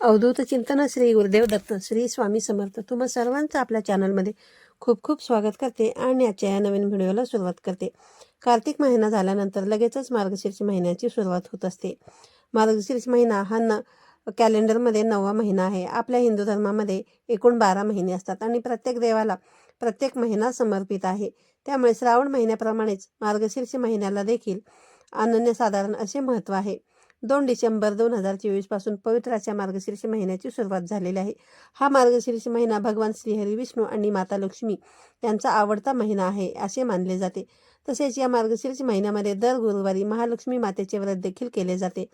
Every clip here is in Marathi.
अवधूत चिंतन श्री गुरुदेव दत्त श्री स्वामी समर्थ. तुम्हा सर्वांचं आपल्या चॅनलमध्ये खूप खूप स्वागत करते आणि आजच्या या नवीन व्हिडिओला सुरुवात करते. कार्तिक महिना झाल्यानंतर लगेचच मार्गशीर्ष महिन्याची सुरुवात होत असते. मार्गशीर्ष महिना हा न कॅलेंडरमध्ये नववा महिना आहे. आपल्या हिंदू धर्मामध्ये एकूण बारा महिने असतात आणि प्रत्येक देवाला प्रत्येक महिना समर्पित आहे. त्यामुळे श्रावण महिन्याप्रमाणेच मार्गशीर्ष महिन्याला देखील अनन्यसाधारण असे महत्त्व आहे. दोन डिसेंबर दोन हजार चोवीसपासून मार्गशीर्ष महिन्याची सुरुवात झालेली आहे. हा मार्गशीर्ष महिना भगवान श्रीहरी विष्णू आणि माता लक्ष्मी यांचा आवडता महिना आहे असे मानले जाते. तसेच या मार्गशीर्ष महिन्यामध्ये दर गुरुवारी महालक्ष्मी मातेचे व्रत देखील केले जाते.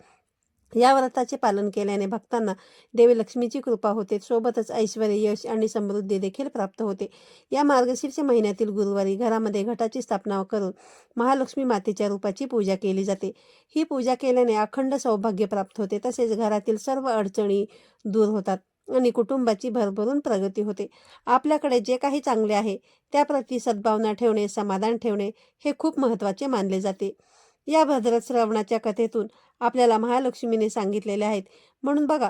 या व्रताचे पालन केल्याने भक्तांना देवी लक्ष्मीची कृपा होते. सोबतच ऐश्वर यश आणि समृद्धी देखील प्राप्त होते. या मार्गशीर्ष महिन्यातील गुरुवारी घरामध्ये घटाची स्थापना करून महालक्ष्मी मातेच्या रूपाची पूजा केली जाते. ही पूजा केल्याने अखंड सौभाग्य प्राप्त होते. तसेच घरातील सर्व अडचणी दूर होतात आणि कुटुंबाची भरभरून प्रगती होते. आपल्याकडे जे काही चांगले आहे त्याप्रती सद्भावना ठेवणे समाधान ठेवणे हे खूप महत्त्वाचे मानले जाते. या भद्रत श्रवणाच्या कथेतून आपल्याला महालक्ष्मीने सांगितलेले आहेत. म्हणून बघा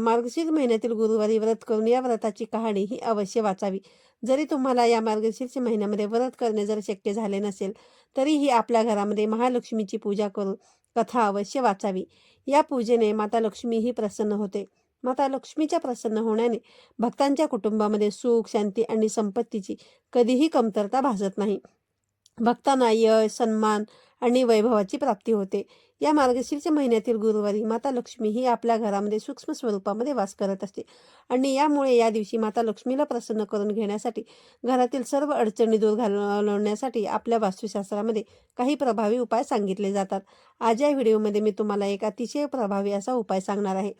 मार्गशीर्ष महिन्यातील गुरुवारी व्रत करून या व्रताची कहाणी ही अवश्य वाचावी. जरी तुम्हाला या मार्गशीर्ष महिन्यामध्ये व्रत करणे जर शक्य झाले नसेल तरीही आपल्या घरामध्ये महालक्ष्मीची पूजा करून कथा अवश्य वाचावी. या पूजेने माता लक्ष्मी ही प्रसन्न होते. माता लक्ष्मीच्या प्रसन्न होण्याने भक्तांच्या कुटुंबामध्ये सुख शांती आणि संपत्तीची कधीही कमतरता भासत नाही. भक्तांना यश सन्मान आणि वैभवाची प्राप्ती होते. या मार्गशीर्ष महिन्यातील गुरुवारी माता लक्ष्मी ही आपल्या घरामध्ये सूक्ष्म स्वरूपामध्ये वास करत असते. आणि यामुळे या दिवशी माता लक्ष्मीला प्रसन्न करून घेण्यासाठी घरातील सर्व अडचणी दूर घालवण्यासाठी आपल्या वास्तुशास्त्रामध्ये काही प्रभावी उपाय सांगितले जातात. आज या व्हिडिओमध्ये मी तुम्हाला एक अतिशय प्रभावी असा उपाय सांगणार आहे.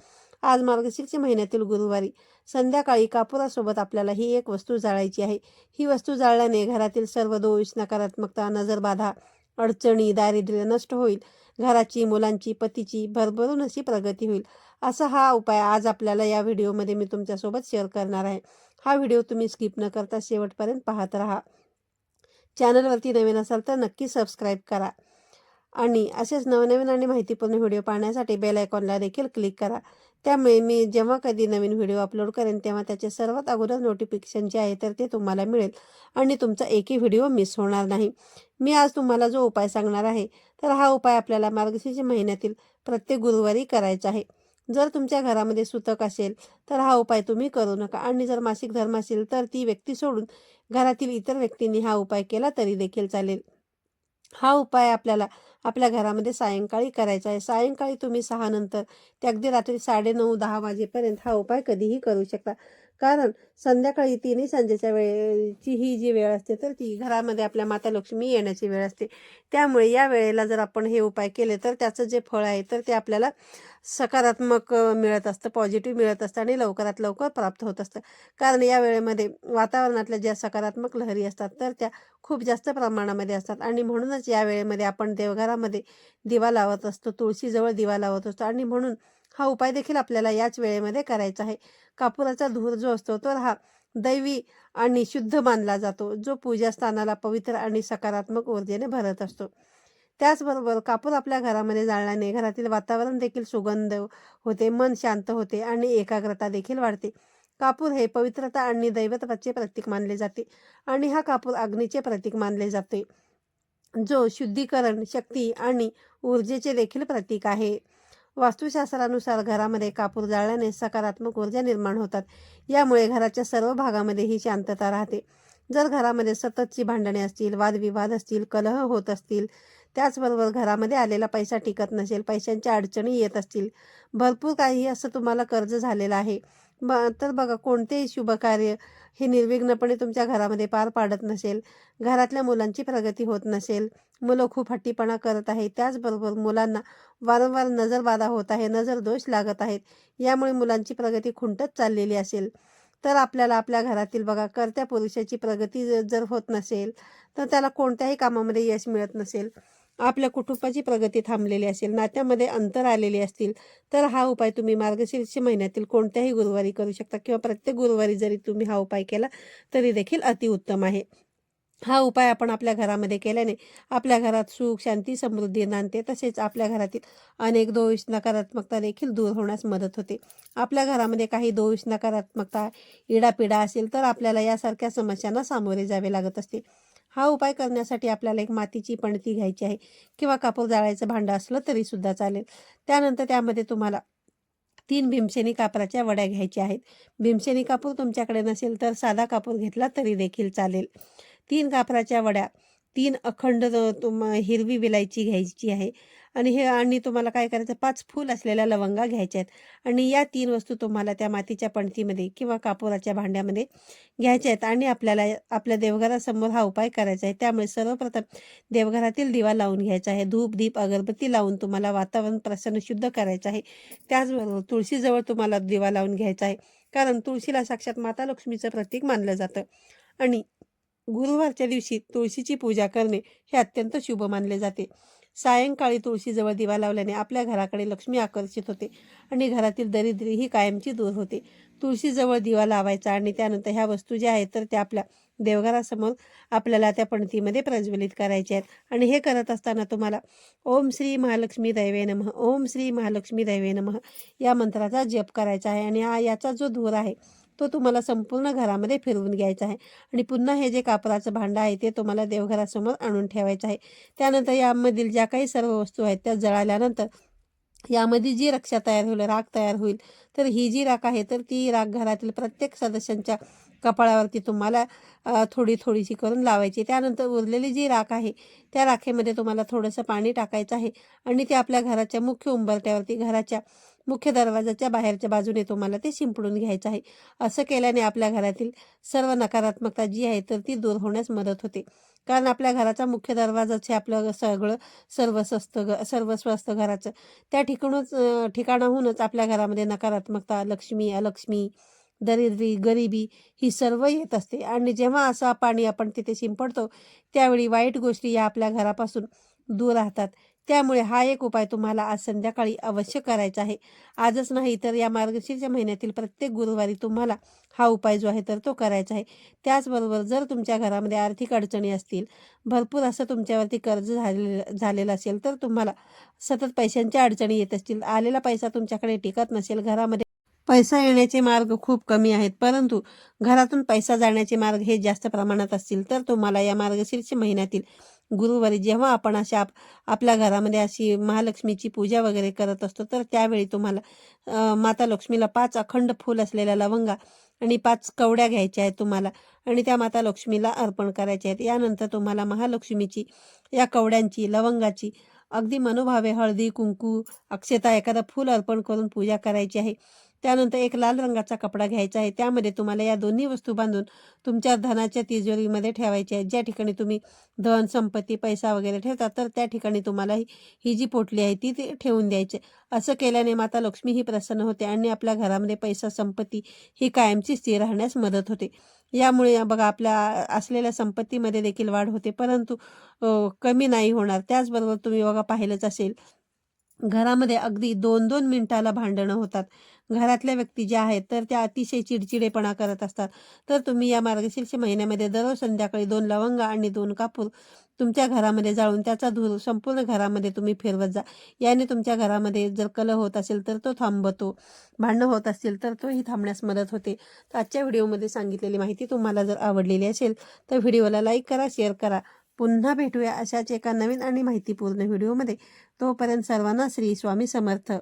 आज मार्गशीर्ष महिन्यातील गुरुवारी संध्याकाळी कापुरासोबत आपल्याला ही एक वस्तू जाळायची आहे. ही वस्तू जाळल्याने घरातील सर्व दोष नकारात्मकता नजरबाधा अडचणी दारिद्र्य नष्ट होईल. घराची मुलांची पतीची भरभरून अशी प्रगती होईल. असा हा उपाय आज आपल्याला या व्हिडिओमध्ये मी तुमच्यासोबत शेअर करणार आहे. हा व्हिडिओ तुम्ही स्किप न करता शेवटपर्यंत पाहत राहा. चॅनलवरती नवीन असाल तर नक्की सबस्क्राईब करा. आणि असेच नवनवीन आणि माहितीपूर्ण व्हिडिओ पाहण्यासाठी बेल आयकॉनला देखील क्लिक करा. त्यामुळे मी जेव्हा कधी नवीन व्हिडिओ अपलोड करेन तेव्हा त्याचे सर्वात अगोदर नोटिफिकेशन जे आहे तर ते तुम्हाला मिळेल आणि तुमचा एकही व्हिडिओ मिस होणार नाही. मी आज तुम्हाला जो उपाय सांगणार आहे तर हा उपाय आपल्याला मार्गशीर्ष महिन्यातील प्रत्येक गुरुवारी करायचा आहे. जर तुमच्या घरामध्ये सुतक असेल तर हा उपाय तुम्ही करू नका आणि जर मासिक धर्म असेल तर ती व्यक्ती सोडून घरातील इतर व्यक्तींनी हा उपाय केला तरी देखील चालेल. हा उपाय आपल्याला आपल्या घरामध्ये सायंकाळी करायचा आहे. सायंकाळी तुम्ही सहा नंतर ते अगदी रात्री साडेनऊ दहा वाजेपर्यंत हा उपाय कधीही करू शकता. कारण संध्याकाळी तिन्ही संजेच्या वेळेची ही जी वेळ असते तर ती घरामध्ये आपल्या माता लक्ष्मी येण्याची वेळ असते. त्यामुळे या वेळेला जर आपण हे उपाय केले तर त्याचं जे फळ आहे तर ते आपल्याला सकारात्मक मिळत असतं पॉझिटिव्ह मिळत असतं आणि लवकरात लवकर प्राप्त होत असतं. कारण या वेळेमध्ये वातावरणातल्या ज्या सकारात्मक लहरी असतात तर त्या खूप जास्त प्रमाणामध्ये असतात. आणि म्हणूनच या वेळेमध्ये आपण देवघरामध्ये दिवा लावत असतो तुळशीजवळ दिवा लावत असतो. आणि म्हणून हा उपाय देखील आपल्याला याच वेळेमध्ये करायचा आहे. कापुराचा धूर जो असतो तर हा दैवी आणि शुद्ध मानला जातो. जो पूजास्थानाला पवित्र आणि सकारात्मक ऊर्जेने भरत असतो. त्याचबरोबर कापूर आपल्या घरामध्ये जाळल्याने घरातील वातावरण देखील सुगंध होते मन शांत होते आणि एकाग्रता देखील वाढते. कापूर हे पवित्रता आणि दैवत्वाचे प्रतीक मानले जाते आणि हा कापूर अग्नीचे प्रतीक मानले जाते. जो शुद्धीकरण शक्ती आणि ऊर्जेचे देखील प्रतीक आहे. वास्तुशास्त्रानुसार घरामध्ये कापूर जाळल्याने सकारात्मक ऊर्जा निर्माण होतात. यामुळे घराच्या सर्व भागामध्ये ही शांतता राहते. जर घरामध्ये सततची भांडणे असतील वादविवाद असतील कलह होत असतील त्याचबरोबर घरामध्ये आलेला पैसा टिकत नसेल पैशांच्या अडचणी येत असतील भरपूर काही असं तुम्हाला कर्ज झालेलं आहे. ब तर बघा कोणतेही शुभकार्य हे निर्विघ्नपणे तुमच्या घरामध्ये पार पाडत नसेल घरातल्या मुलांची प्रगती होत नसेल मुलं खूप हट्टीपणा करत आहे त्याचबरोबर मुलांना वारंवार नजरबाधा होत आहे नजर दोष लागत आहेत यामुळे मुलांची प्रगती खुंटत चाललेली असेल. तर आपल्याला आपल्या घरातील बघा कर्त्या पुरुषाची प्रगती जर होत नसेल तर त्याला कोणत्याही कामामध्ये यश मिळत नसेल. आपल्या कुटुंबाची प्रगती थांबलेली असेल नात्यामध्ये अंतर आलेले असतील तर हा उपाय तुम्ही मार्गशीर्ष महिन्यातील कोणत्याही गुरुवारी करू शकता किंवा प्रत्येक गुरुवारी जरी तुम्ही हा उपाय केला तरी देखील अतिउत्तम आहे. हा उपाय आपण आपल्या घरामध्ये केल्याने आपल्या घरात सुख शांती समृद्धी नांदते तसेच आपल्या घरातील अनेक दोष नकारात्मकता देखील दूर होण्यास मदत होते. आपल्या घरामध्ये काही दोष नकारात्मकता इडापिडा असेल तर आपल्याला यासारख्या समस्यांना सामोरे जावे लागत असते. हा उपाय करण्यासाठी आपल्याला एक मातीची पणती घ्यायची आहे किंवा कापूर जाळायचं भांडं असलं तरी सुद्धा चालेल. त्यानंतर त्यामध्ये तुम्हाला तीन भीमसेनी कापराच्या वड्या घ्यायच्या आहेत. भीमसेनी कापूर तुमच्याकडे नसेल तर साधा कापूर घेतला तरी देखील चालेल. तीन कापराच्या वड्या तीन अखंड तुम हिरवी विलायची घ्यायची आहे. आणि हे आणि तुम्हाला काय करायचं पाच फूल असलेल्या लवंगा घ्यायच्या आहेत. आणि या तीन वस्तू तुम्हाला त्या मातीच्या पणतीमध्ये किंवा कापुराच्या भांड्यामध्ये घ्यायच्या आहेत. आणि आपल्याला आपल्या देवघरासमोर हा उपाय करायचा आहे. त्यामुळे सर्वप्रथम देवघरातील दिवा लावून घ्यायचा आहे. धूप दीप अगरबत्ती लावून तुम्हाला वातावरण प्रसन्न शुद्ध करायचं आहे. त्याचबरोबर तुळशीजवळ तुम्हाला दिवा लावून घ्यायचा आहे. कारण तुळशीला साक्षात माता लक्ष्मीचं प्रतीक मानलं जातं. आणि गुरुवारच्या दिवशी तुळशीची पूजा करणे हे अत्यंत शुभ मानले जाते. सायंकाळी तुळशीजवळ दिवा लावल्याने आपल्या घराकडे लक्ष्मी आकर्षित होते आणि घरातील दरिद्री ही कायमची दूर होते. तुळशीजवळ दिवा लावायचा आणि त्यानंतर ह्या वस्तू ज्या आहेत तर त्या आपल्या देवघरासमोर आपल्याला त्या पणतीमध्ये प्रज्वलित करायच्या आहेत. आणि हे करत असताना तुम्हाला ओम श्री महालक्ष्मी दैवे नमः ओम श्री महालक्ष्मी दैवे नमः या मंत्राचा जप करायचा आहे. आणि हा याचा जो धूर आहे तो तुम्हाला संपूर्ण घरामध्ये फिरवून घ्यायचा आहे. आणि पुन्हा हे जे कापराचं भांडं आहे ते तुम्हाला देवघरासमोर आणून ठेवायचं आहे. त्यानंतर यामधील ज्या काही सर्व वस्तू आहेत त्या जळाल्यानंतर यामध्ये जी रक्षा तयार होईल राख तयार होईल तर ही जी राख आहे तर ती राख घरातील प्रत्येक सदस्यांच्या कपाळावरती तुम्हाला थोडी थोडीशी करून लावायची. त्यानंतर उरलेली जी राख आहे त्या राखेमध्ये तुम्हाला थोडंसं पाणी टाकायचं आहे. आणि ते आपल्या घराच्या मुख्य उंबरट्यावरती घराच्या मुख्य दरवाजाच्या बाहेरच्या बाजूने तुम्हाला ते शिंपडून घ्यायचं आहे. असं केल्याने आपल्या घरातील सर्व नकारात्मकता जी आहे तर ती दूर होण्यास मदत होते. कारण आपल्या घराचा मुख्य दरवाजाच हे आपलं सगळं सर्वस्वस्त ग सर्वस्व असतं घराचं. त्या ठिकाणूच ठिकाणाहूनच आपल्या घरामध्ये नकारात्मकता लक्ष्मी अलक्ष्मी दरिद्री गरिबी ही सर्व येत असते. आणि जेव्हा असं पाणी आपण तिथे शिंपडतो त्यावेळी वाईट गोष्टी या आपल्या घरापासून दूर राहतात. त्यामुळे हा एक उपाय तुम्हाला आज संध्याकाळी अवश्य करायचा आहे. आजच नाही तर या मार्गशीर्ष महिन्यातील प्रत्येक गुरुवारी तुम्हाला हा उपाय जो आहे तर तो करायचा आहे. त्याचबरोबर जर तुमच्या घरामध्ये आर्थिक अडचणी असतील भरपूर असं तुमच्यावरती कर्ज झालेलं झालेलं असेल तर तुम्हाला सतत पैशांच्या अडचणी येत असतील. आलेला पैसा तुमच्याकडे टिकत नसेल घरामध्ये पैसा येण्याचे मार्ग खूप कमी आहेत. परंतु घरातून पैसा जाण्याचे मार्ग हे जास्त प्रमाणात असतील तर तुम्हाला या मार्गशीर्ष महिन्यातील गुरुवारी जेव्हा आपण अशा आप आपल्या घरामध्ये अशी महालक्ष्मीची पूजा वगैरे करत असतो तर त्यावेळी तुम्हाला माता लक्ष्मीला पाच अखंड फूल असलेल्या लवंगा आणि पाच कवड्या घ्यायच्या आहेत तुम्हाला आणि त्या माता लक्ष्मीला अर्पण करायच्या आहेत. यानंतर तुम्हाला महालक्ष्मीची या कवड्यांची लवंगाची अगदी मनोभावे हळदी कुंकू अक्षता एखादा फूल अर्पण करून पूजा करायची आहे. त्यानंतर एक लाल रंगाचा कपडा घ्यायचा आहे. त्यामध्ये तुम्हाला या दोन्ही वस्तू बांधून तुमच्या धनाच्या तिजोरीमध्ये ठेवायची आहे ज्या ठिकाणी तुम्ही धन संपत्ती पैसा वगैरे ठेवता तर त्या ठिकाणी तुम्हाला ही ही जी पोटली आहे ती ती ठेवून द्यायची. असं केल्याने माता लक्ष्मी ही प्रसन्न होते आणि आपल्या घरामध्ये पैसा संपत्ती ही कायमची स्थिर राहण्यास मदत होते. यामुळे बघा आपल्या असलेल्या संपत्तीमध्ये देखील वाढ होते परंतु कमी नाही होणार. त्याचबरोबर तुम्ही बघा पाहिलंच असेल घरामध्ये अगदी दोन दोन मिनिटाला भांडणं होतात. घरातल्या व्यक्ती ज्या आहेत तर त्या अतिशय चिडचिडेपणा करत असतात. तर तुम्ही या मार्गशीर्ष महिन्यामध्ये दररोज संध्याकाळी दोन लवंग आणि दोन कापूर तुमच्या घरामध्ये जाळून त्याचा धूर संपूर्ण घरामध्ये तुम्ही फिरवत जा. याने तुमच्या घरामध्ये जर कलह होत असेल तर तो थांबतो. भांडणं होत असतील तर तोही थांबण्यास मदत होते. तर आजच्या व्हिडिओमध्ये सांगितलेली माहिती तुम्हाला जर आवडलेली असेल तर व्हिडिओला लाईक करा शेअर करा. पुन्हा भेटूया अशाच एका नवीन आणि माहितीपूर्ण व्हिडिओमध्ये. तोपर्यंत सर्वांना श्री स्वामी समर्थ.